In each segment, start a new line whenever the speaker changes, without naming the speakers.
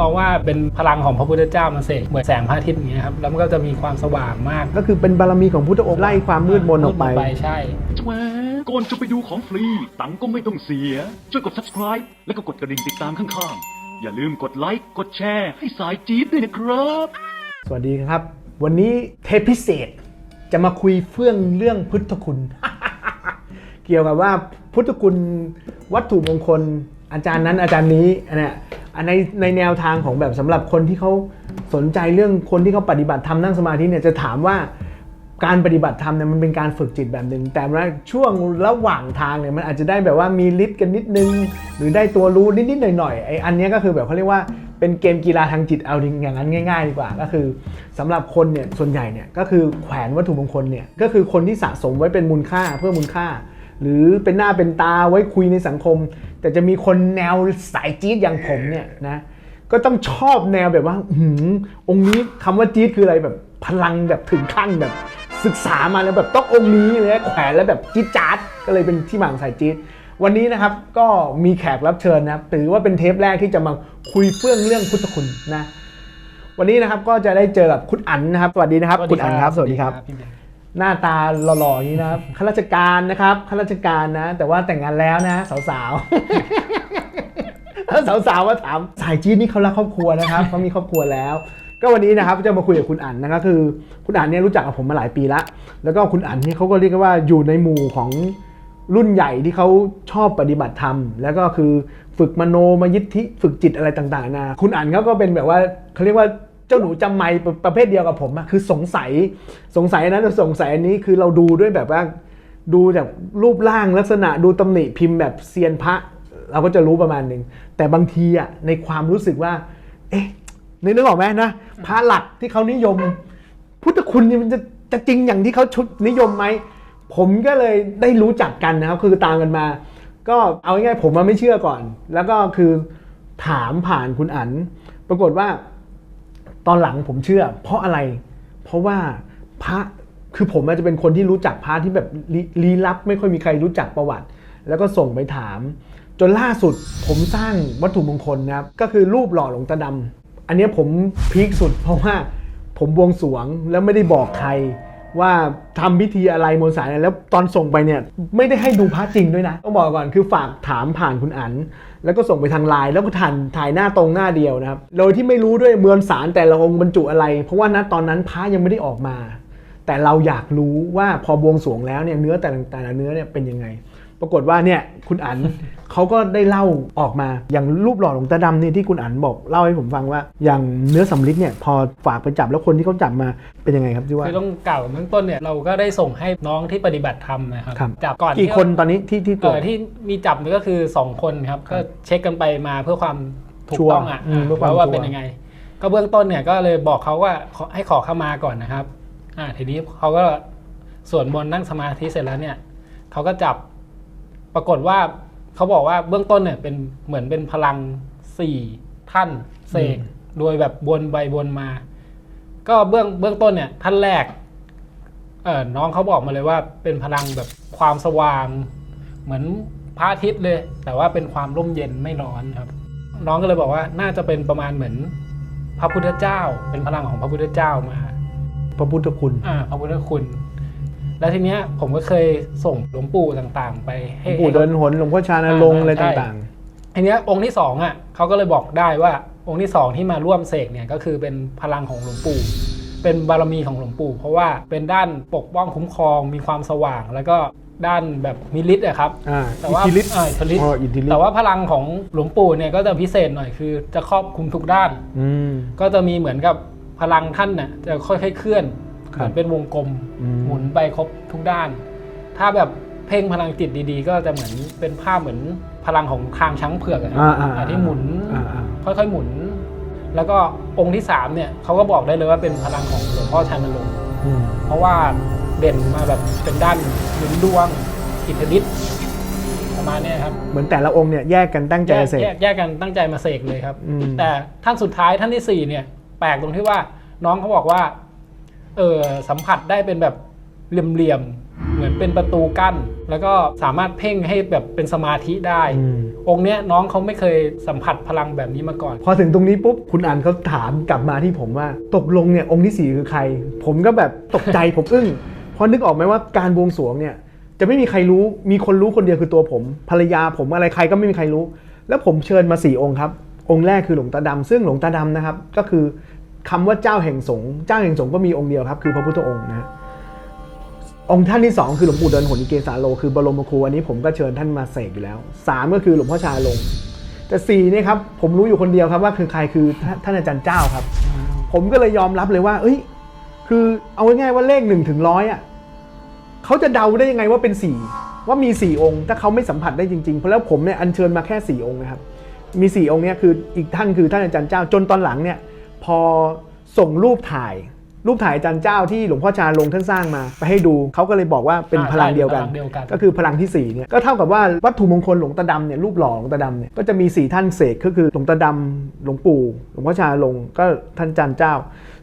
มองว่าเป็นพลังของพระพุทธเจ้ามาเสกเหมือนแสงพระอาทิตย์อย่างเงี้ยครับแล้วมันก็จะมีความสว่างมาก
ก็คือเป็นบารมีของพุทธองค์ไล่ความมืดมนออกไป
ใช่
แหมก่อนจะไปดูของฟรี ตังค์ก็ไม่ต้องเสีย ช่วยกด subscribe แล้วก็กดกระดิ่งติดตามข้างๆ อย่าลืมกดไลค์กดแชร์ให้สายจี๊ดด้วยนะครับ
สวัสดีครับ วันนี้เทปพิเศษจะมาคุยเฟื่องเรื่องพุทธคุณ เกี่ยวกับว่าพุทธคุณวัตถุมงคลอาจารย์นั้นอาจารย์นี้อันเนี้ยอัน ในในแนวทางของแบบสำหรับคนที่เขาสนใจเรื่องคนที่เขาปฏิบัติธรรมนั่งสมาธิเนี่ยจะถามว่าการปฏิบัติธรรมเนี่ยมันเป็นการฝึกจิตแบบหนึ่งแต่ว่าช่วงระหว่างทางเนี่ยมันอาจจะได้แบบว่ามีฤทธิ์กันนิดนึง หรือได้ตัวรู้นิดๆหน่อยๆไอ้อันนี้ก็คือแบบเขาเรียกว่าเป็นเกมกีฬาทางจิตเอาอย่างนั้นง่าย ๆ ดีกว่า ก็คือสำหรับคนเนี่ยส่วนใหญ่เนี่ยก็คือแขวนวัตถุมงคลเนี่ยก็คือคนที่สะสมไว้เป็นมูลค่าเพื่อมูลค่า หรือเป็นหน้าเป็นตาไว้คุยในสังคม แต่จะมีคนแนวสายจี๊ดอย่างผมเนี่ยนะก็ต้องชอบแนวแบบว่าอื้อหือองค์นี้คำว่าจี๊ดคืออะไรแบบพลังแบบถึงขั้นแบบ ศึกษามาแล้วแบบต้ององค์นี้เลยแขวนแล้วแบบจี๊ดจ๊าดก็เลยเป็นที่มาของสายจี๊ดวันนี้นะครับก็มีแขกรับเชิญนะถือว่าเป็นเทปแรกที่จะมาคุยเฟื่องเรื่องพุทธคุณนะวันนี้นะครับก็จะได้เจอกับคุณอั๋นนะครับ สวัสดีนะครับ คุณอั๋นครับ สวัสดีครับ หน้าตาหล่อๆอย่างนี้นะครับข้าราชการนะครับข้าราชการนะ แต่ว่าแต่งงานแล้วนะสาวๆแล้วสาวๆมาถามสายจีนนี่เขารักครอบครัวนะครับเขามีครอบครัวแล้ว ก็วันนี้นะครับจะมาคุยกับคุณอั๋นนะครับคือ คุณอั๋นเนี่ยรู้จักกับผมมาหลายปีแล้วแล้วก็คุณอั๋นเนี่ยเขาก็เรียกว่าอยู่ในหมู่ของรุ่นใหญ่ที่เขาชอบปฏิบัติธรรม แล้วก็คือฝึกมโนมยิทธิฝึกจิตอะไรต่างๆนะคุณอั๋นเขาก็เป็นแบบว่าเขาเรียกว่า จ้าหนูจำไม่ประเภทเดียวกับผมอะคือสงสัยสงสัยอันนั้นสงสัยอันนี้คือเราดูด้วยแบบว่า ดูจากรูปร่างลักษณะดูตำหนิพิมพ์แบบเซียนพระ เราก็จะรู้ประมาณหนึ่งแต่บางทีอะในความรู้สึกว่า เอ๊ะนึกนึกออกไหมนะพระหลักที่เขานิยม พุทธคุณนี่มันจะจะจริงอย่างที่เขาชุดนิยมไหมผมก็เลยได้รู้จักกันนะครับคือตามกันมา ก็เอาง่ายๆผมมาไม่เชื่อก่อน แล้วก็คือถามผ่านคุณอั๋นปรากฏว่า ตอนหลังผมเชื่อ เพราะอะไร เพราะว่าพระคือผมอาจจะเป็นคนที่รู้จักพระที่แบบลี้ลับ ไม่ค่อยมีใครรู้จักประวัติ แล้วก็ส่งไปถาม จนล่าสุดผมสร้างวัตถุมงคลนะครับ ก็คือรูปหล่อหลวงตาดำอันนี้ผมพีคสุด เพราะว่าผมบวงสรวงแล้วไม่ได้บอกใครว่าทำพิธีอะไรมนต์สายอะไรแล้วตอนส่งไปเนี่ยไม่ได้ให้ดูพระจริงด้วยนะ ต้องบอกก่อนคือฝากถามผ่านคุณอั๋น แล้วก็ส่งไปทางไลน์แล้วก็ถ่ายถ่ายหน้าตรงหน้าเดียวนะครับโดยที่ไม่รู้ด้วยเมืองสารแต่ละองค์บรรจุอะไร เพราะว่าณตอนนั้นพระยังไม่ได้ออกมา แต่เราอยากรู้ว่าพอบวงสรวงแล้วเนี่ยเนื้อแต่ละแต่ละเนื้อเนี่ยเป็นยังไง ปรากฏว่าเนี่ยคุณอั๋นเขาก็ได้เล่าออกมาอย่างรูปหล่อหลวงตาดำเนี่ยที่คุณอั๋นบอกเล่าให้ผมฟังว่า อย่างเนื้อสำลิดเนี่ยพอฝากไปจับแล้วคนที่เขาจับมาเป็นยังไงครับที่ว่า
คือต้องกล่าวเบื้องต้นเนี่ยเราก็ได้ส่งให้น้องที่ปฏิบัติธรรมนะครับ
ครับ
จับก่อน
กี่
ที่
คนตอนนี้ที่ที่ตร
เอ่
วจ
อที่มีจับนี่ก็คือ 2 คนครับก็เช็คกันไปมาเพื่อความถูก
ชัวร์
ต้องอะ
อืมเพื่อความ
ว่าว่า
ชัวร์
เป็นยังไง ก็เบื้องต้นเนี่ยก็เลยบอกเขาว่าขอให้ขอเข้ามาก่อนนะครับ อ่าทีนี้เขาก็สวดมนต์นั่งสมาธิเสร็จแล้วเนี่ยเขาก็จับ ปรากฏว่าเขาบอกว่าเบื้องต้นเนี่ยเป็นเหมือนเป็นพลังสี่ท่านเสกโดยแบบวนไปวนมา ก็เบื้องเบื้องต้นเนี่ยท่านแรกเออน้องเขาบอกมาเลยว่าเป็นพลังแบบความสว่าง เหมือนพระอาทิตย์เลย แต่ว่าเป็นความร่มเย็นไม่ร้อนครับ น้องก็เลยบอกว่าน่าจะเป็นประมาณเหมือนพระพุทธเจ้า เป็นพลังของพระพุทธเจ้ามา
พระพุทธคุณ
อ่าพระพุทธคุณ แล้วทีเนี้ยผมก็เคยส่งหลวงปู่ต่างๆ ไป
หล
ให้
วงปู่เดินหนหลวงพ่อชาณรงค์อะไรต่าง
ทีเนี้ยองค์ที่สองอะเขาก็เลยบอกได้ว่าองค์ที่สองที่มาร่วมเสกเนี่ยก็คือเป็นพลังของหลวงปู่ เป็นบารมีของหลวงปู่ เพราะว่าเป็นด้านปกป้องคุ้มครองมีความสว่าง แล้วก็ด้านแบบมีฤทธิ์อะครับ
ๆอ่า
แต่
อิท
ว่า
ธิฤทธิ์
เอออิทธิฤทธิ์
อ๋ออิทธิฤท
แต่
ธิ์
ว่าพลังของหลวงปู่เนี่ยก็จะพิเศษหน่อยคือจะครอบคลุมทุกด้าน
อืม
ก็จะมีเหมือนกับพลังท่านเนี่ยจะค่อยๆเคลื่อน
ครับ
เหมือนเป็นวงกลม
อืม
หมุนไปครบทุกด้าน ถ้าแบบเพ่งพลังจิตดีๆ ก็จะเหมือนเป็นภาพเหมือนพลังของทางช้างเผือกอะครับ
อ่าอ่า
อ่าที่หมุน
อ่าอ่า
ค่อยๆหมุน แล้วก็องค์ที่สามเนี่ยเขาก็บอกได้เลยว่าเป็นพลังของหลวงพ่อชานรงค์
อืม
เพราะว่าเด่นมาแบบเป็นด้านหนุนดวงอิทธิฤทธิ์ประมาณเนี้ยครับ
เหมือนแต่ละองค์เนี่ยแยกกันตั้งใจ
แยก
เสก
แยกแยกกันตั้งใจมาเสกเลยครับ
อืม
แต่ท่านสุดท้ายท่านที่สี่เนี่ยแปลกตรงที่ว่าน้องเขาบอกว่า เออสัมผัสได้เป็นแบบเหลี่ยมเหมือนเป็นประตูกั้น แล้วก็สามารถเพ่งให้แบบเป็นสมาธิได้
อืม
องค์เนี้ยน้องเขาไม่เคยสัมผัสพลังแบบนี้มาก่อน
พอถึงตรงนี้ปุ๊บคุณอันเขาถามกลับมาที่ผมว่า ตกลงเนี่ยองค์ที่สี่คือใคร ผมก็แบบตกใจ ผมอึ้งเพราะนึกออกไหมว่าการบวงสรวงเนี่ย จะไม่มีใครรู้มีคนรู้คนเดียวคือตัวผม ภรรยาผมอะไรใครก็ไม่มีใครรู้ แล้วผมเชิญมาสี่องค์ครับ องค์แรกคือหลวงตาดำซึ่งหลวงตาดำนะครับ ก็คือ คำว่าเจ้าแห่งสงฆ์เจ้าแห่งสงฆ์ก็มีองค์เดียวครับ คือพระพุทธองค์นะองค์ท่านที่สองคือหลวงปู่เดินหนิเกสาโล คือบรมครูอันนี้ผมก็เชิญท่านมาเสกอยู่แล้วสามก็คือหลวงพ่อชาลง แต่สี่เนี่ยครับผมรู้อยู่คนเดียวครับว่าคือใครคือท่านอาจารย์เจ้าครับ ผมก็เลยยอมรับเลยว่า เอ้ย คือเอาง่ายๆว่าเลขหนึ่งถึงร้อยอะเขาจะเดาได้ยังไงว่าเป็นสี่ว่ามีสี่องค์ ถ้าเขาไม่สัมผัสได้จริงๆ เพราะแล้วผมเนี่ยอัญเชิญมาแค่สี่องค์นะครับมีสี่องค์เนี่ยคืออีกท่านคือท่านอาจารย์เจ้าจนตอนหลังเนี่ย พอส่งรูปถ่าย รูปถ่ายอาจารย์เจ้าที่หลวงพ่อชาลงท่านสร้างมา ไปให้ดูเขาก็เลยบอกว่าเป็น
อ่า
พลังเดียวกัน
ใช่เป็นพลังเดียวกัน
ก็คือพลังที่สี่เนี่ย ก็เท่ากับว่าวัตถุมงคลหลวงตาดำเนี่ยรูปหล่อหลวงตาดำเนี่ย ก็จะมีสี่ท่านเสกก็คือหลวงตาดำหลวงปู่ หลวงพ่อชาลงก็ท่านอาจารย์เจ้า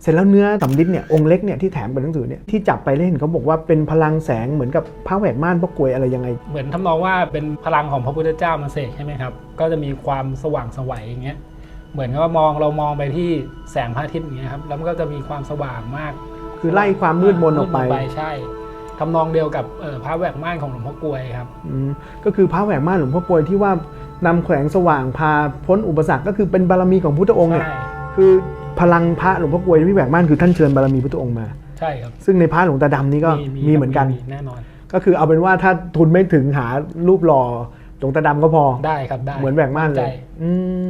เสร็จแล้วเนื้อสำลิดเนี่ยองค์เล็กเนี่ยที่แถมเป็นหนังสือเนี่ยที่จับไปเล่นเขาบอกว่าเป็นพลังแสงเหมือนกับพระแหวนม่านพระกลวยอะไรยังไง
เหมือนทำนองว่าเป็นพลังของพระพุทธเจ้ามาเสกใช่ไหมครับ ก็จะมีความสว่างไสวัยอย่างเงี้ย เหมือนกับว่ามองเรามองไปที่แสงพระอาทิตย์อย่างเงี้ยครับแล้วมันก็จะมีความสว่างมาก
คือไล่ความมืดมนออกไป
มืดใช่ทำนองเดียวกับเอ่อพระแหวกม่านของหลวงพ่อกลวยครับ
อืมก็คือพระแหวนม่านหลวงพ่อกลวยที่ว่านำแขวงสว่างพาพ้นอุปสรรคก็คือเป็นบารมีของพุทธองค์เนี่ย
ใช่
คือพลังพระหลวงพ่อกลวยที่แหวกม่านคือท่านเชิญบารมีพุทธองค์มา
ใช่ครับ
ซึ่งในพระหลวงตาดำนี่ก็มีเหมือนกัน
แน่นอน
ก็คือเอาเป็นว่าถ้าทุนไม่ถึงหารูปหล่อหลวงตาดำก็พอ
ได้ครับได้
เหมือนแหวกม่านเล
ใจ
ยอืม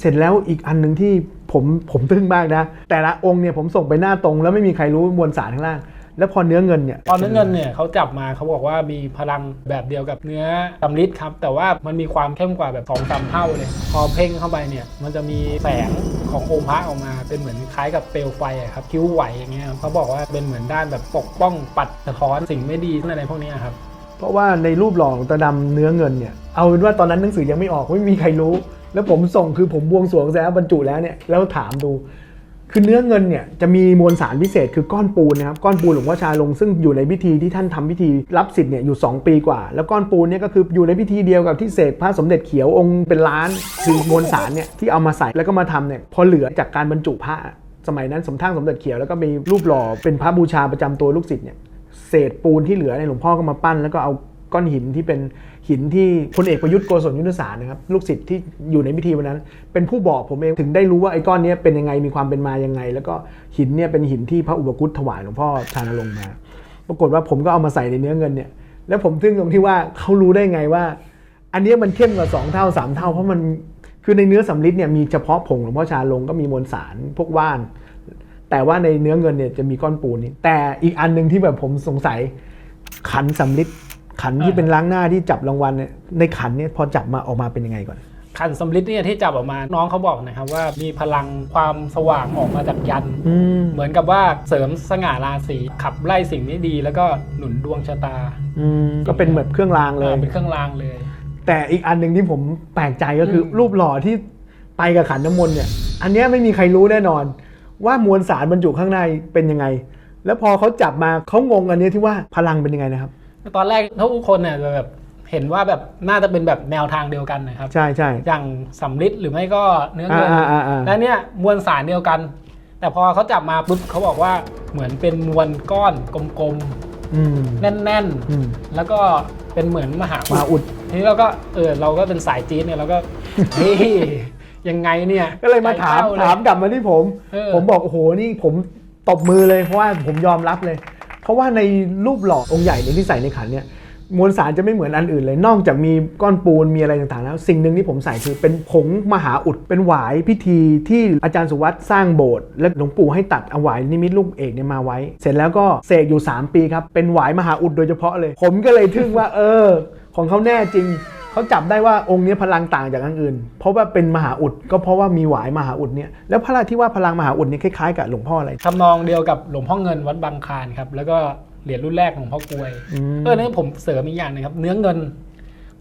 เสร็จแล้วอีกอันหนึ่งที่ผมผมทึ่งมากนะ แต่ละองค์เนี่ยผมส่งไปหน้าตรง แล้วไม่มีใครรู้มวลสารข้างล่าง แล้วพอเนื้อเงินเนี่ย
ตอนเนื้อเงินเนี่ยเขาจับมาเขาบอกว่ามีพลังแบบเดียวกับเนื้อตำลิดครับ แต่ว่ามันมีความเข้มกว่าแบบสองสามเท่าเลย พอเพ่งเข้าไปเนี่ยมันจะมีแสงขององค์พระออกมาเป็นเหมือนคล้ายกับเปลวไฟอะครับคิ้วไหวอย่างเงี้ยครับเขาบอกว่าเป็นเหมือนด้านแบบปกป้องปัดสะท้อนสิ่งไม่ดีอะไรพวกเนี้ยครับ
เพราะว่าในรูปหล่อหลวงตาดำเนื้อเงินเนี่ยเอาเป็นว่าตอนนั้นหนังสือยังไม่ออกไม่มีใครรู้ แล้วผมส่งคือผมบวงสรวงเสร็จแล้วบรรจุแล้วเนี่ยแล้วถามดูคือเนื้อเงินเนี่ยจะมีมวลสารพิเศษคือก้อนปูนนะครับก้อนปูนหลวงพ่อชาลงซึ่งอยู่ในพิธีที่ท่านทำพิธีรับสิทธิ์เนี่ยอยู่ 2 ปีกว่า แล้วก้อนปูนเนี่ยก็คืออยู่ในพิธีเดียวกับที่เสกพระสมเด็จเขียวองค์เป็นล้านคือมวลสารเนี่ยที่เอามาใส่แล้วก็มาทำเนี่ยพอเหลือจากการบรรจุพระสมัยนั้นสมทั้งสมเด็จเขียวแล้วก็มีรูปหล่อเป็นพระบูชาประจำตัวลูกศิษย์เนี่ยเศษปูนที่เหลือเนี่ยหลวงพ่อก็มาปั้น แล้วก็เอาก้อนหินที่เป็น หินที่พลเอกประยุทธ์โกศลยุทธศาสตร์นะครับลูกศิษย์ที่อยู่ในพิธีวันนั้น เป็นผู้บอกผมเองถึงได้รู้ว่าไอ้ก้อนนี้เป็นยังไงมีความเป็นมายังไง แล้วก็หินเนี่ยเป็นหินที่พระอุปคุตถวายหลวงพ่อชานลงค์มา ปรากฏว่าผมก็เอามาใส่ในเนื้อเงินเนี่ยแล้วผมทึ่งตรงที่ว่าเขารู้ได้ไงว่า อันนี้มันเข้มกว่า 2 เท่า 3 เท่า เพราะมันคือในเนื้อสำลิดเนี่ยมีเฉพาะผงหลวงพ่อชาลงก็มีมวลสารพวกว่าน แต่ว่าในเนื้อเงินเนี่ยจะมีก้อนปูนนี่แต่อีกอันหนึ่งที่แบบผมสงสัยขันสำลิด ขันที่
อ่า
เป็นล้างหน้าที่จับรางวัลเนี่ยในขันเนี่ยพอจับมาออกมาเป็นยังไงก่อน
ขันสำลิดเนี่ยที่จับออกมาน้องเขาบอกนะครับว่ามีพลังความสว่างออกมาจากยัน
อืม
เหมือนกับว่าเสริมสง่าราศีขับไล่สิ่งไม่ดี แล้วก็หนุนดวงชะตา
อืมก็เป็นเหมือนเครื่องรางเลย
ออเป็นเครื่องรางเลย
แต่อีกอันหนึ่งที่ผมแปลกใจก็คืออ
ม
รูปหล่อที่ไปกับขันน้ำมนต์เนี่ย อันเนี้ยไม่มีใครรู้แน่นอน ว่ามวลสารบรรจุข้างในเป็นยังไง แล้วพอเขาจับมาเขางงอันเนี้ยที่ว่าพลังเป็นยังไงนะครับ
ตอนแรกทุกคนเนี่ยจะแบบเห็นว่าแบบน่าจะเป็นแบบแนวทางเดียวกันนะครับ
ใช่ใช่
อย่างสำลิดหรือไม่ก็เนื้อเงิน
อ่าอ่าอ่า
และเนี่ยมวลสารเดียวกัน แต่พอเขาจับมาปุ๊บเขาบอกว่าเหมือนเป็นมวลก้อนกลม
อืม
ๆแน่น
อืม
ๆแล้วก็เป็นเหมือนมหา
มาอุด
ทีนี้เราก็เออเราก็เป็นสายจีนเนี่ยเราก็เฮ้ยยังไงเนี่ย
ก็เลยมาถาม
ใจเป้
ถามกลับมาที่ผม
เออ
ผมบอกโอ้โหนี่ผมตบมือเลยเพราะว่าผมยอมรับเลย เพราะว่าในรูปหล่อองค์ใหญ่เนี่ยที่ใส่ในขันเนี่ยมวลสารจะไม่เหมือนอันอื่นเลย นอกจากมีก้อนปูนมีอะไรต่างๆแล้ว สิ่งหนึ่งที่ผมใส่คือเป็นผงมหาอุด เป็นหวายพิธีที่อาจารย์สุวัตสร้างโบสถ์และหลวงปู่ให้ตัดเอาหวายนิมิตลูกเอกเนี่ยมาไว้ เสร็จแล้วก็เสกอยู่ 3 ปีครับ เป็นหวายมหาอุดโดยเฉพาะเลย ผมก็เลยทึ่งว่าเออ ของเขาแน่จริง เขาจับได้ว่าองค์เนี้ยพลังต่างจากอันอื่น เพราะว่าเป็นมหาอุดก็เพราะว่ามีหวายมหาอุดเนี่ยแล้วพระที่ว่าพลังมหาอุดเนี่ยคล้ายๆกับหลวงพ่ออะไร
ทำนองเดียวกับหลวงพ่อเงินวัดบางคลานครับแล้วก็เหรียญรุ่นแรกของพ่อกลวย
อืม
เออนี่ผมเสริมอีกอย่างหนึงครับ เนื้อเงิน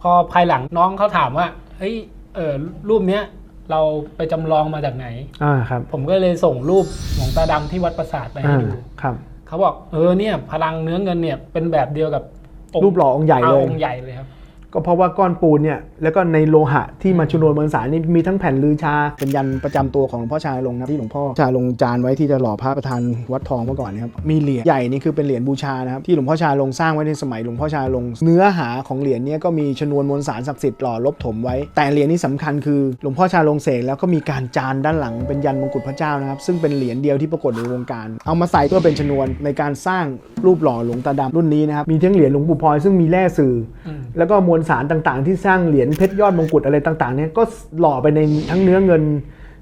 พอภายหลังน้องเขาถามว่าเฮ้ยเออรูปเนี้ยเราไปจำลองมาจากไหน
อ่าครับ
ผมก็เลยส่งรูปหลวงตาดำที่วัดประสาทไปให้
อ่า
ดู
ครับ
เขาบอกเออเนี่ยพลังเนื้อเงินเนี่ยเป็นแบบเดียวกับค์
รูปหล่อองค์ใหญ่เลยา
องค์ใหญ่เลยครับ
ก็เพราะว่าก้อนปูนเนี่ยแล้วก็ในโลหะที่มาชนวนมวลสารนี่มีทั้งแผ่นลือชา เป็นยันประจำตัวของหลวงพ่อชาลงนะที่หลวงพ่อชาลงจานไว้ที่จะหล่อพระประธานวัดทองเมื่อก่อนนะครับมีเหรียญใหญ่นี่คือเป็นเหรียญบูชานะครับที่หลวงพ่อชาลงสร้างไว้ในสมัยหลวงพ่อชาลง เนื้อหาของเหรียญเนี้ก็มีชนวนมวลสารศักดิ์สิทธิ์หล่อลบถมไว้ แต่เหรียญนี้สำคัญคือหลวงพ่อชาลงเสกแล้วก็มีการจานด้านหลังเป็นยันมงกุฎพระเจ้านะครับซึ่งเป็นเหรียญเดียวที่ปรากฏในวงการ เอามาใส่เพื่อเป็นชนวนในการสร้างรูปหล่อหลวงตาดำรุ่นนี้นะครับมีทั้งเหรียญหลวงปู่พลอยซึ่งมีแร่สื่ออ
ม
แล้วก็มวลสารต่างๆ ที่สร้างเหรียญเพชรยอดมงกุฎอะไรต่างๆเนี่ยก็หล่อไปในทั้งเนื้อเงิน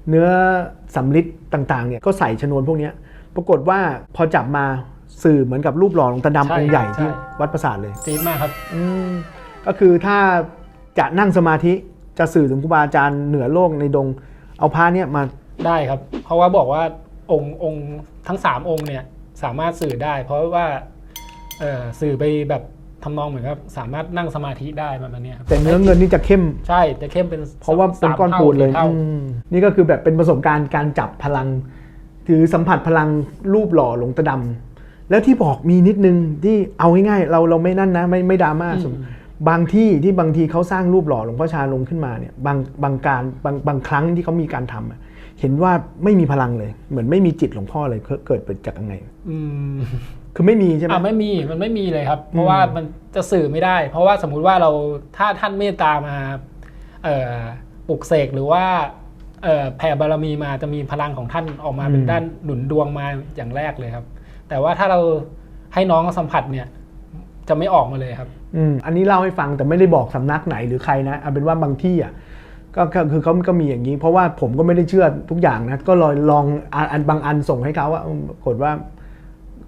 เนื้อสำริดต่างๆเนี่ยก็ใส่ชนวนพวกเนี้ยปรากฏว่าพอจับมาสื่อเหมือนกับรูปหล่อหลวงตาดำองค์ใหญ่ที่วัดประสาทเลย
จี๊ดมากครับ
อืมก็คือถ้าจะนั่งสมาธิจะสื่อถึงครูบาอาจารย์เหนือโลกในดงเอาพระเนี่ยมา
ได้ครับ เพราะว่าบอกว่าองค์องค์ทั้งสามองค์เนี่ยสามารถสื่อได้ เพราะว่าเอ่อสื่อไปแบบ ทำนองเหมือนครับสามารถนั่งสมาธิได้ประมาณเนี้ยครับ
แต่เนื้อเงินนี่จะเข้ม
ใช่จะเข้มเป็น
เพราะว่าเป็น
สม
ก้อน
ท่า
ปูนเลย
สี่ท่า
อืมนี่ก็คือแบบเป็นประสบการณ์การจับพลัง ถือสัมผัสพลังรูปหล่อหลวงตาดำแล้วที่บอกมีนิดนึงที่เอาง่ายๆเราเราไม่นั่นนะไม่ไม่ดราม่าสมบางที่ที่บางทีเขาสร้างรูปหล่อหลวงพ่อชาลงขึ้นมาเนี่ยบางบางการบางบางครั้งที่เขามีการทำอะ เห็นว่าไม่มีพลังเลย เหมือนไม่มีจิตหลวงพ่อเลยเกิดเกิดจากยังไง
อืม
คือไม่มีใช่ไหม
อะไม่มีมันไม่มีเลยครับ เพราะว่ามันจะสื่อไม่ได้ เพราะว่าสมมุติว่าเราถ้าท่านเมตตามาเอ่อปลุกเสกหรือว่าเอ่อแผ่บารมีมาจะมีพลังของท่านออกมาเป็นด้านหนุนดวงมาอย่างแรกเลยครับ แต่ว่าถ้าเราให้น้องสัมผัสเนี่ย จะไม่ออกมาเลยครับ
อืมอันนี้เล่าให้ฟังแต่ไม่ได้บอกสำนักไหนหรือใครนะเอาเป็นว่าบางที่อะ ก็คือเขาก็มีอย่างนี้ เพราะว่าผมก็ไม่ได้เชื่อทุกอย่างนะก็ลอยลองอันบางอันส่งให้เขาว่าปรากฏว่า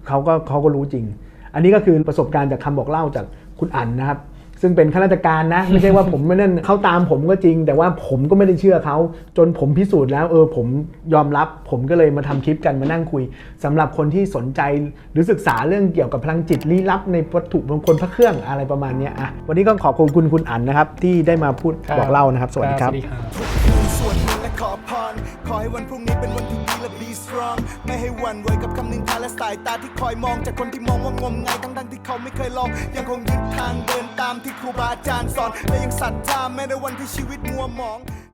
เขาก็เขาก็รู้จริง อันนี้ก็คือประสบการณ์จากคำบอกเล่าจากคุณอั๋นนะครับ ซึ่งเป็นข้าราชการนะ ไม่ใช่ว่าผมไม่นั่นเขาตามผมก็จริง แต่ว่าผมก็ไม่ได้เชื่อเขาจนผมพิสูจน์แล้วเออผมยอมรับ ผมก็เลยมาทำคลิปกันมานั่งคุยสำหรับคนที่สนใจหรือศึกษาเรื่องเกี่ยวกับพลังจิตลี้ลับ ในวัตถุมงคลพระเครื่องอะไรประมาณนี้อะวันนี้ก็ขอบคุณคุณคุณอั๋นนะครับที่ได้มาพูด
บ
บอกเล่านะครับ สวัสดีครับ
อพร ขอให้วันพรุ่งนี้เป็นวันที่ดีและ be strong ไม่ให้หวันไหวกับคำนินทาและสายตาที่คอยมองจากคนที่มองว่างมงายทั้งทั้งที่เขาไม่เคยลอง ยังคงยึดทางเดินตามที่ครูบาอาจารย์สอนและยังศรัทธาแม้ในวันที่ชีวิตมัวหมอง